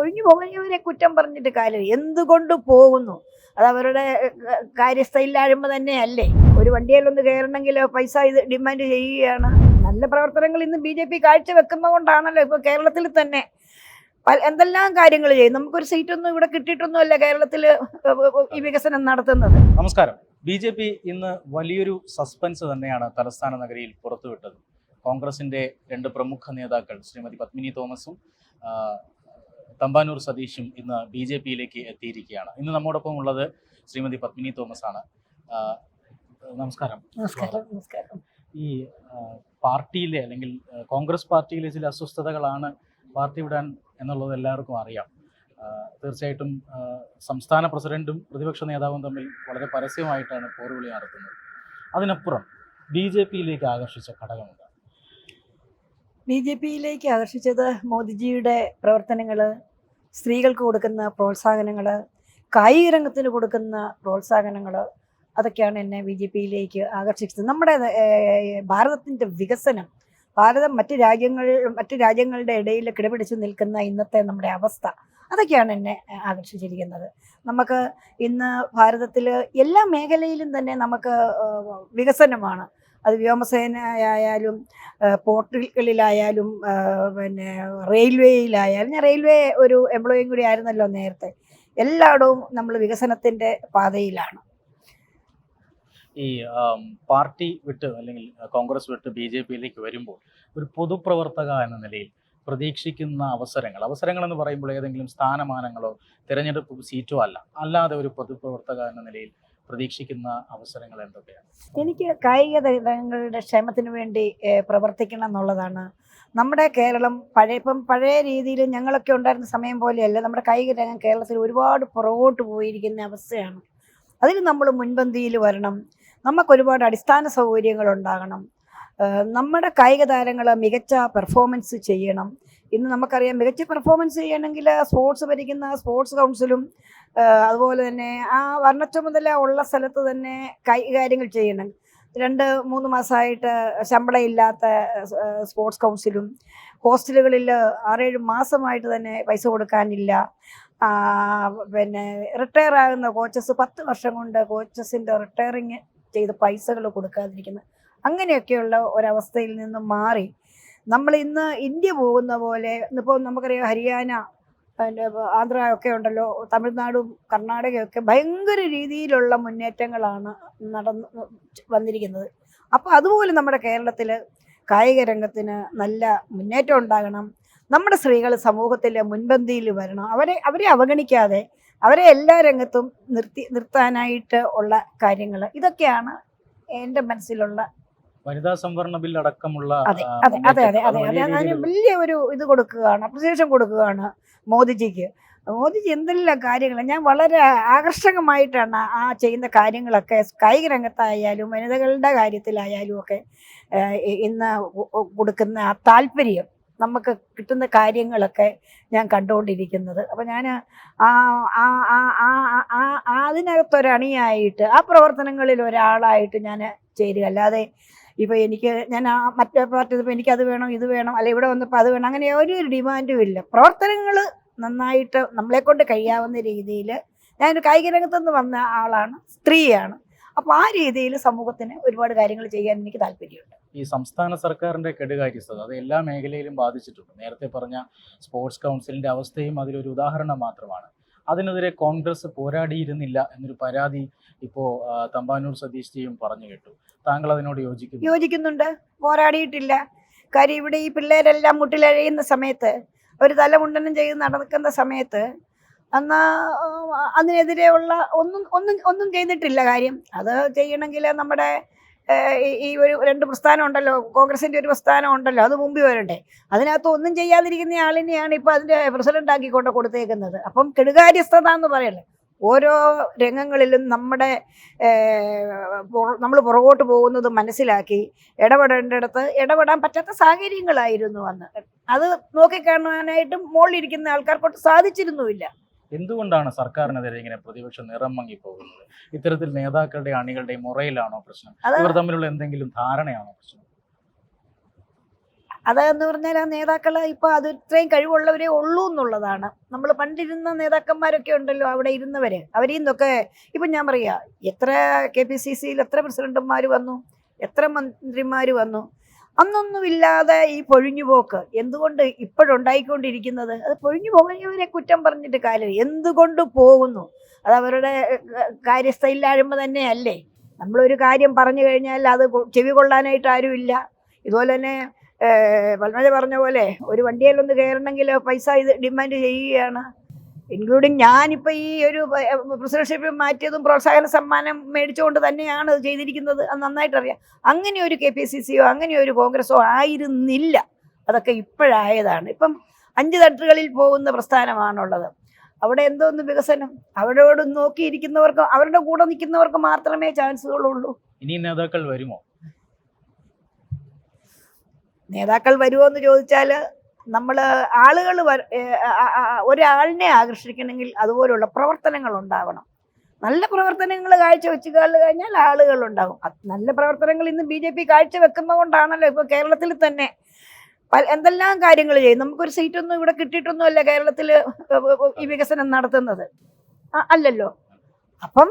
ഒഴിഞ്ഞു പോകുന്നവരെ കുറ്റം പറഞ്ഞിട്ട് കാര്യമില്ല എന്തുകൊണ്ട് പോകുന്നു? അത് അവരുടെ കാര്യസ്ഥയില്ലാഴുമ്പോൾ തന്നെ അല്ലേ ഒരു വണ്ടിയിലൊന്ന് കയറണമെങ്കിൽ പൈസ ഇത് ഡിമാൻഡ് ചെയ്യുകയാണ്. നല്ല പ്രവർത്തനങ്ങൾ ഇന്ന് ബി ജെ പി കാഴ്ചവെക്കുന്നത് കൊണ്ടാണല്ലോ ഇപ്പോൾ കേരളത്തിൽ തന്നെ. എന്തെല്ലാം കാര്യങ്ങൾ ചെയ്യും? നമുക്കൊരു സീറ്റൊന്നും ഇവിടെ കിട്ടിയിട്ടൊന്നും അല്ല കേരളത്തിൽ ഈ വികസനം നടത്തുന്നത്. നമസ്കാരം. ബി ജെ പി ഇന്ന് വലിയൊരു സസ്പെൻസ് തന്നെയാണ് തലസ്ഥാന നഗരിയിൽ പുറത്തുവിട്ടത്. കോൺഗ്രസിന്റെ രണ്ട് പ്രമുഖ നേതാക്കൾ ശ്രീമതി പത്മിനി തോമസും തമ്പാനൂർ സതീഷും ഇന്ന് ബി ജെ പിയിലേക്ക് എത്തിയിരിക്കുകയാണ്. ഇന്ന് നമ്മോടൊപ്പം ഉള്ളത് ശ്രീമതി പത്മിനി തോമസ് ആണ് നമസ്കാരം. നമസ്കാരം നമസ്കാരം. ഈ പാർട്ടിയിലെ അല്ലെങ്കിൽ കോൺഗ്രസ് പാർട്ടിയിലെ ചില അസ്വസ്ഥതകളാണ് പാർട്ടി വിടാൻ എന്നുള്ളത് എല്ലാവർക്കും അറിയാം. തീർച്ചയായിട്ടും സംസ്ഥാന പ്രസിഡന്റും പ്രതിപക്ഷ നേതാവും തമ്മിൽ വളരെ പരസ്യമായിട്ടാണ് പോർവിളി നടത്തുന്നത്. അതിനപ്പുറം ബി ജെ പിയിലേക്ക് ആകർഷിച്ച ഘടകമുണ്ട്. ബി ജെ പിയിലേക്ക് ആകർഷിച്ചത് മോദിജിയുടെ പ്രവർത്തനങ്ങൾ സ്ത്രീകൾക്ക് കൊടുക്കുന്ന പ്രോത്സാഹനങ്ങൾ കായിക രംഗത്തിന് കൊടുക്കുന്ന പ്രോത്സാഹനങ്ങൾ അതൊക്കെയാണ് എന്നെ ബി ജെ പിയിലേക്ക് ആകർഷിച്ചത്. നമ്മുടെ ഭാരതത്തിന്റെ വികസനം ഭാരതം മറ്റ് രാജ്യങ്ങൾ മറ്റ് രാജ്യങ്ങളുടെ ഇടയിൽ കിടപിടിച്ച് നിൽക്കുന്ന ഇന്നത്തെ നമ്മുടെ അവസ്ഥ അതൊക്കെയാണ് എന്നെ ആകർഷിച്ചിരിക്കുന്നത്. നമുക്ക് ഇന്ന് ഭാരതത്തിൽ എല്ലാ മേഖലയിലും തന്നെ നമുക്ക് വികസനമാണ്. അത് വ്യോമസേനയായാലും പോർട്ടുകളിലായാലും പിന്നെ റെയിൽവേയിലായാലും ഞാൻ റെയിൽവേ ഒരു എംപ്ലോയും കൂടി ആയിരുന്നല്ലോ നേരത്തെ. എല്ലായിടവും നമ്മൾ വികസനത്തിന്റെ പാതയിലാണ്. ഈ പാർട്ടി വിട്ട് അല്ലെങ്കിൽ കോൺഗ്രസ് വിട്ട് ബി ജെ പിയിലേക്ക് വരുമ്പോൾ ഒരു പൊതുപ്രവർത്തക എന്ന നിലയിൽ പ്രതീക്ഷിക്കുന്ന അവസരങ്ങൾ അവസരങ്ങൾ എന്ന് പറയുമ്പോൾ ഏതെങ്കിലും സ്ഥാനമാനങ്ങളോ തിരഞ്ഞെടുപ്പ് സീറ്റോ അല്ല. അല്ലാതെ ഒരു പൊതുപ്രവർത്തക എന്ന നിലയിൽ പ്രതീക്ഷിക്കുന്ന അവസരങ്ങൾ എന്തൊക്കെയാണ്? എനിക്ക് കായിക താരങ്ങളുടെ ക്ഷേമത്തിന് വേണ്ടി പ്രവർത്തിക്കണം എന്നുള്ളതാണ്. നമ്മുടെ കേരളം പഴയ ഇപ്പം പഴയ രീതിയിൽ ഞങ്ങളൊക്കെ ഉണ്ടായിരുന്ന സമയം പോലെയല്ല. നമ്മുടെ കായിക രംഗം കേരളത്തിൽ ഒരുപാട് പുറകോട്ട് പോയിരിക്കുന്ന അവസ്ഥയാണ്. അതിൽ നമ്മൾ മുൻപന്തിയിൽ വരണം. നമുക്ക് ഒരുപാട് അടിസ്ഥാന സൗകര്യങ്ങൾ ഉണ്ടാകണം. നമ്മുടെ കായിക താരങ്ങൾ മികച്ച പെർഫോമൻസ് ചെയ്യണം. ഇന്ന് നമുക്കറിയാം മികച്ച പെർഫോമൻസ് ചെയ്യണമെങ്കിൽ സ്പോർട്സ് ഭരിക്കുന്ന സ്പോർട്സ് കൗൺസിലും അതുപോലെ തന്നെ ആ വർണച്ചുമതല ഉള്ള സ്ഥലത്ത് തന്നെ കൈകാര്യങ്ങൾ ചെയ്യണം. രണ്ട് മൂന്ന് മാസമായിട്ട് ശമ്പളം ഇല്ലാത്ത സ്പോർട്സ് കൗൺസിലും ഹോസ്റ്റലുകളിൽ ആറേഴ് മാസമായിട്ട് തന്നെ പൈസ കൊടുക്കാനില്ല. പിന്നെ റിട്ടയർ ആകുന്ന കോച്ചസ് പത്ത് വർഷം കൊണ്ട് കോച്ചസിന്റെ റിട്ടയറിങ് ചെയ്ത് പൈസകൾ കൊടുക്കാതിരിക്കുന്നത് അങ്ങനെയൊക്കെയുള്ള ഒരവസ്ഥയിൽ നിന്ന് മാറി. നമ്മൾ ഇന്ന് ഇന്ത്യ പോകുന്ന പോലെ ഇന്നിപ്പോൾ നമുക്കറിയാം ഹരിയാന പിന്നെ ആന്ധ്ര ഒക്കെ ഉണ്ടല്ലോ തമിഴ്നാടും കർണാടകയൊക്കെ ഭയങ്കര രീതിയിലുള്ള മുന്നേറ്റങ്ങളാണ് നടന്ന് വന്നിരിക്കുന്നത്. അപ്പോൾ അതുപോലെ നമ്മുടെ കേരളത്തിൽ കായിക രംഗത്തിന് നല്ല മുന്നേറ്റം ഉണ്ടാകണം. നമ്മുടെ സ്ത്രീകൾ സമൂഹത്തിലെ മുൻപന്തിയിൽ വരണം. അവരെ അവരെ അവഗണിക്കാതെ അവരെ എല്ലാ രംഗത്തും നിർത്തി നിർത്താനായിട്ട് ഉള്ള കാര്യങ്ങൾ ഇതൊക്കെയാണ് എന്റെ മനസ്സിലുള്ള വനിതാ സംവരണ ബിൽ അടക്കമുള്ള അതെ അതെ അതെ അതെ അതെ അതെ. വലിയ അതിന് വലിയ ഒരു ഇത് കൊടുക്കുകയാണ് അപ്രിസിയേഷൻ കൊടുക്കുകയാണ് മോദിജിക്ക്. മോദിജി എന്തെല്ലാം കാര്യങ്ങളാണ് ഞാൻ വളരെ ആകർഷകമായിട്ടാണ് ആ ചെയ്യുന്ന കാര്യങ്ങളൊക്കെ കായിക രംഗത്തായാലും വനിതകളുടെ കാര്യത്തിലായാലും ഒക്കെ ഇന്ന് കൊടുക്കുന്ന ആ താല്പര്യം നമുക്ക് കിട്ടുന്ന കാര്യങ്ങളൊക്കെ ഞാൻ കണ്ടുകൊണ്ടിരിക്കുന്നത്. അപ്പം ഞാൻ അതിനകത്തൊരണിയായിട്ട് ആ പ്രവർത്തനങ്ങളിൽ ഒരാളായിട്ട് ഞാൻ ചേരുക. അല്ലാതെ ഇപ്പോൾ എനിക്ക് ഞാൻ ആ മറ്റേ പാർട്ടി ഇപ്പോൾ എനിക്കത് വേണം ഇത് വേണം അല്ലെ ഇവിടെ വന്നപ്പോൾ അത് വേണം അങ്ങനെ ഒരു ഡിമാൻഡും ഇല്ല. പ്രവർത്തനങ്ങൾ നന്നായിട്ട് നമ്മളെക്കൊണ്ട് കഴിയാവുന്ന രീതിയിൽ ഞാനൊരു കായിക രംഗത്തുനിന്ന് വന്ന ആളാണ് സ്ത്രീയാണ്. അപ്പോൾ ആ രീതിയിൽ സമൂഹത്തിന് ഒരുപാട് കാര്യങ്ങൾ ചെയ്യാൻ എനിക്ക് താല്പര്യമുണ്ട്. ഈ സംസ്ഥാന സർക്കാരിന്റെ കെടുകാര്യസ്ഥത അത് എല്ലാ മേഖലയിലും ബാധിച്ചിട്ടുണ്ട്. നേരത്തെ പറഞ്ഞ സ്പോർട്സ് കൗൺസിലിന്റെ അവസ്ഥയും അതിലൊരു ഉദാഹരണം മാത്രമാണ്. അതിനെതിരെ കോൺഗ്രസ് പോരാടിയിരുന്നില്ല എന്നൊരു പരാതി ഇപ്പോ തമ്പാനൂർ സതീഷ് ജിയും പറഞ്ഞു കേട്ടു. താങ്കൾ അതിനോട് യോജിക്കുന്നു? യോജിക്കുന്നുണ്ട്. പോരാടിയിട്ടില്ല. കാര്യം ഇവിടെ ഈ പിള്ളേരെല്ലാം മുട്ടിലഴയുന്ന സമയത്ത് ഒരു തലമുണ്ടനം ചെയ്ത് നടക്കുന്ന സമയത്ത് അന്ന് അതിനെതിരെയുള്ള ഒന്നും ഒന്നും ഒന്നും ചെയ്തിട്ടില്ല കാര്യം. അത് ചെയ്യണമെങ്കിൽ നമ്മുടെ ഈ- ഒരു രണ്ട് പ്രസ്ഥാനം ഉണ്ടല്ലോ കോൺഗ്രസിന്റെ ഒരു പ്രസ്ഥാനം ഉണ്ടല്ലോ അത് മുമ്പിൽ വരണ്ടേ? അതിനകത്ത് ഒന്നും ചെയ്യാതിരിക്കുന്ന ആളിനെയാണ് ഇപ്പോൾ അതിന്റെ പ്രസിഡന്റ് ആക്കിക്കൊണ്ട് കൊടുത്തേക്കുന്നത്. അപ്പം കെടുകാര്യസ്ഥത എന്ന് പറയല്ലേ ഓരോ രംഗങ്ങളിലും നമ്മുടെ നമ്മൾ പുറകോട്ട് പോകുന്നത് മനസ്സിലാക്കി ഇടപെടേണ്ടടുത്ത് ഇടപെടാൻ പറ്റാത്ത സാഹചര്യങ്ങളായിരുന്നു അന്ന്. അത് നോക്കിക്കാണാനായിട്ടും മുകളിലിരിക്കുന്ന ആൾക്കാർക്കൊട്ട് സാധിച്ചിരുന്നുമില്ല. എന്തുകൊണ്ടാണ് സർക്കാരിനെതിരെ ഇങ്ങനെ പ്രതിപക്ഷം നിറം മങ്ങി പോകുന്നത്? ഇത്തരത്തിൽ നേതാക്കളുടെ അണികളുടെ മുറയിലാണോ പ്രശ്നം? ഇവർ തമ്മിലുള്ള എന്തെങ്കിലും ധാരണയാണോ പ്രശ്നം? അതെന്ന് പറഞ്ഞാൽ ആ നേതാക്കൾ ഇപ്പോൾ അത് ഇത്രയും കഴിവുള്ളവരെ ഉള്ളൂ എന്നുള്ളതാണ്. നമ്മൾ പണ്ടിരുന്ന നേതാക്കന്മാരൊക്കെ ഉണ്ടല്ലോ അവിടെ ഇരുന്നവര്. അവരിൽ നിന്നൊക്കെ ഇപ്പം ഞാൻ പറയാ എത്ര കെ പി സി സിയിൽ എത്ര പ്രസിഡന്റുമാർ വന്നു? എത്ര മന്ത്രിമാർ വന്നു? അന്നൊന്നുമില്ലാതെ ഈ പൊഴിഞ്ഞുപോക്ക് എന്തുകൊണ്ട് ഇപ്പോഴുണ്ടായിക്കൊണ്ടിരിക്കുന്നത്? അത് പൊഴിഞ്ഞു പോകുന്നവരെ കുറ്റം പറഞ്ഞിട്ട് കാര്യമില്ല. എന്തുകൊണ്ട് പോകുന്നു? അത് അവരുടെ കാര്യസ്ഥയില്ലായ്മ തന്നെയല്ലേ? നമ്മളൊരു കാര്യം പറഞ്ഞു കഴിഞ്ഞാൽ അത് ചെവി കൊള്ളാനായിട്ട് ആരുമില്ല. ഇതുപോലെ തന്നെ വളരെ പറഞ്ഞ പോലെ ഒരു വണ്ടിയിലൊന്ന് കയറണമെങ്കിൽ പൈസ ഇത് ഡിമാൻഡ് ചെയ്യുകയാണ്. ഇൻക്ലൂഡിങ് ഞാനിപ്പോൾ ഈ ഒരു പ്രസിഡൻഷിപ്പ് മാറ്റിയതും പ്രോത്സാഹന സമ്മാനം മേടിച്ചുകൊണ്ട് തന്നെയാണ് അത് ചെയ്തിരിക്കുന്നത് അത് നന്നായിട്ടറിയാം. അങ്ങനെ ഒരു കെ പി സി സിയോ അങ്ങനെ ഒരു കോൺഗ്രസോ ആയിരുന്നില്ല. അതൊക്കെ ഇപ്പോഴായതാണ്. ഇപ്പം അഞ്ച് തട്ടുകളിൽ പോകുന്ന പ്രസ്ഥാനമാണുള്ളത്. അവിടെ എന്തോന്ന് വികസനം? അവരോട് നോക്കിയിരിക്കുന്നവർക്ക് അവരുടെ കൂടെ നിൽക്കുന്നവർക്ക് മാത്രമേ ചാൻസുകളുള്ളൂ. ഇനി നേതാക്കൾ വരുമോ? നേതാക്കൾ വരുമോ എന്ന് ചോദിച്ചാൽ നമ്മൾ ആളുകൾ ഒരാളിനെ ആകർഷിക്കണമെങ്കിൽ അതുപോലുള്ള പ്രവർത്തനങ്ങൾ ഉണ്ടാവണം. നല്ല പ്രവർത്തനങ്ങൾ കാഴ്ചവെച്ച് കഴിഞ്ഞാൽ ആളുകൾ ഉണ്ടാകും. നല്ല പ്രവർത്തനങ്ങൾ ഇന്ന് ബി ജെ പി കാഴ്ചവെക്കുന്നത് കൊണ്ടാണല്ലോ ഇപ്പോൾ കേരളത്തിൽ തന്നെ. എന്തെല്ലാം കാര്യങ്ങൾ ചെയ്യും? നമുക്കൊരു സീറ്റൊന്നും ഇവിടെ കിട്ടിയിട്ടൊന്നുമല്ല കേരളത്തിൽ ഈ വികസനം നടത്തുന്നത്. അല്ലല്ലോ. അപ്പം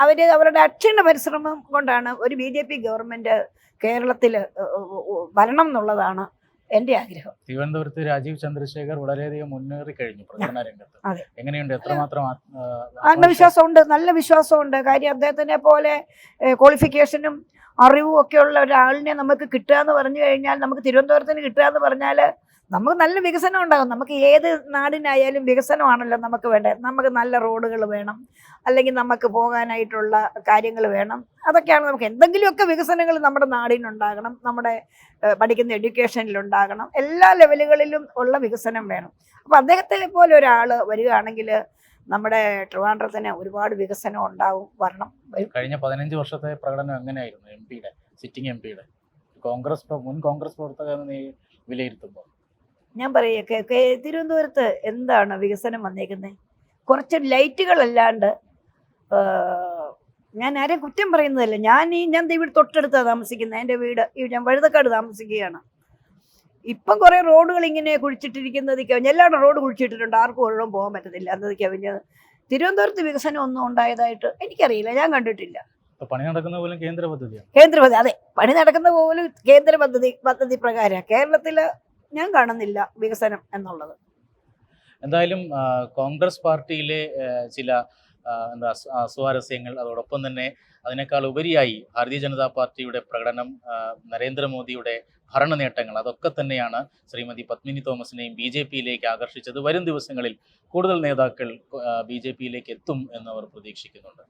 അവർ അവർ അവരുടെ അക്ഷീണ പരിശ്രമം കൊണ്ടാണ് ഒരു ബി ജെ പി ഗവൺമെന്റ് കേരളത്തിൽ വരണം എന്നുള്ളതാണ് എന്റെ ആഗ്രഹം. തിരുവനന്തപുരത്ത് രാജീവ് ചന്ദ്രശേഖർ വളരെയധികം മുന്നേറി കഴിഞ്ഞു പ്രചരണ രംഗത്ത്. എങ്ങനെയുണ്ട്? എത്രമാത്രം ആത്മവിശ്വാസമുണ്ട് നല്ല വിശ്വാസമുണ്ട്. കാര്യം അദ്ദേഹത്തിനെ പോലെ ക്വാളിഫിക്കേഷനും അറിവും ഒക്കെ ഉള്ള ഒരാളിനെ നമുക്ക് കിട്ടുക എന്ന് പറഞ്ഞു കഴിഞ്ഞാൽ നമുക്ക് തിരുവനന്തപുരത്തിന് കിട്ടുക എന്ന് പറഞ്ഞാൽ നമുക്ക് നല്ല വികസനം ഉണ്ടാകും. നമുക്ക് ഏത് നാടിനായാലും വികസനമാണല്ലോ നമുക്ക് വേണ്ടത്. നമുക്ക് നല്ല റോഡുകൾ വേണം. അല്ലെങ്കിൽ നമുക്ക് പോകാനായിട്ടുള്ള കാര്യങ്ങൾ വേണം. അതൊക്കെയാണ് നമുക്ക് എന്തെങ്കിലുമൊക്കെ വികസനങ്ങൾ നമ്മുടെ നാടിനുണ്ടാകണം. നമ്മുടെ പഠിക്കുന്ന എഡ്യൂക്കേഷനിലുണ്ടാകണം. എല്ലാ ലെവലുകളിലും ഉള്ള വികസനം വേണം. അപ്പോൾ അദ്ദേഹത്തെ പോലെ ഒരാൾ വരികയാണെങ്കിൽ നമ്മുടെ ട്രിവാൻഡ്രത്തിന് ഒരുപാട് വികസനം ഉണ്ടാവും വരണം. കഴിഞ്ഞ പതിനഞ്ച് വർഷത്തെ പ്രകടനം എങ്ങനെയായിരുന്നു എം പിയുടെ സിറ്റിംഗ് എം പിയുടെ കോൺഗ്രസ് മുൻ കോൺഗ്രസ് പ്രവർത്തകർ വിലയിരുത്തുമ്പോൾ. ഞാൻ പറയുക തിരുവനന്തപുരത്ത് എന്താണ് വികസനം വന്നേക്കുന്നത് കുറച്ച് ലൈറ്റുകളല്ലാണ്ട് ഞാൻ ആരെയും കുറ്റം പറയുന്നതല്ല. ഞാൻ ഈ ഞാൻ ഇവിടെ തൊട്ടടുത്താണ് താമസിക്കുന്നത്. എന്റെ വീട് ഈ ഞാൻ വഴുതക്കാട് താമസിക്കുകയാണ്. ഇപ്പം കുറേ റോഡുകൾ ഇങ്ങനെ കുഴിച്ചിട്ടിരിക്കുന്നത് കവിഞ്ഞ് എല്ലാവരും റോഡ് കുഴിച്ചിട്ടിട്ടുണ്ട്. ആർക്കും ഒഴിവും പോകാൻ പറ്റത്തില്ല. എന്നത് പിന്നെ തിരുവനന്തപുരത്ത് വികസനം ഒന്നും ഉണ്ടായതായിട്ട് എനിക്കറിയില്ല. ഞാൻ കണ്ടിട്ടില്ല. പണി നടക്കുന്ന പോലും കേന്ദ്ര പദ്ധതി കേന്ദ്ര പദ്ധതി അതെ. പണി നടക്കുന്ന പോലും കേന്ദ്ര പദ്ധതി പദ്ധതി പ്രകാരം. കേരളത്തിൽ ഞാൻ കാണുന്നില്ല വികസനം എന്നുള്ളത്. എന്തായാലും കോൺഗ്രസ് പാർട്ടിയിലെ ചില എന്താ സ്വാരസ്യങ്ങൾ അതോടൊപ്പം തന്നെ അതിനേക്കാൾ ഉപരിയായി ഭാരതീയ ജനതാ പാർട്ടിയുടെ പ്രകടനം നരേന്ദ്രമോദിയുടെ ഭരണ നേട്ടങ്ങൾ അതൊക്കെ തന്നെയാണ് ശ്രീമതി പത്മിനി തോമസിനെയും ബി ജെ പിയിലേക്ക് ആകർഷിച്ചത്. വരും ദിവസങ്ങളിൽ കൂടുതൽ നേതാക്കൾ ബി ജെ പിയിലേക്ക് എത്തും എന്നവർ പ്രതീക്ഷിക്കുന്നുണ്ട്.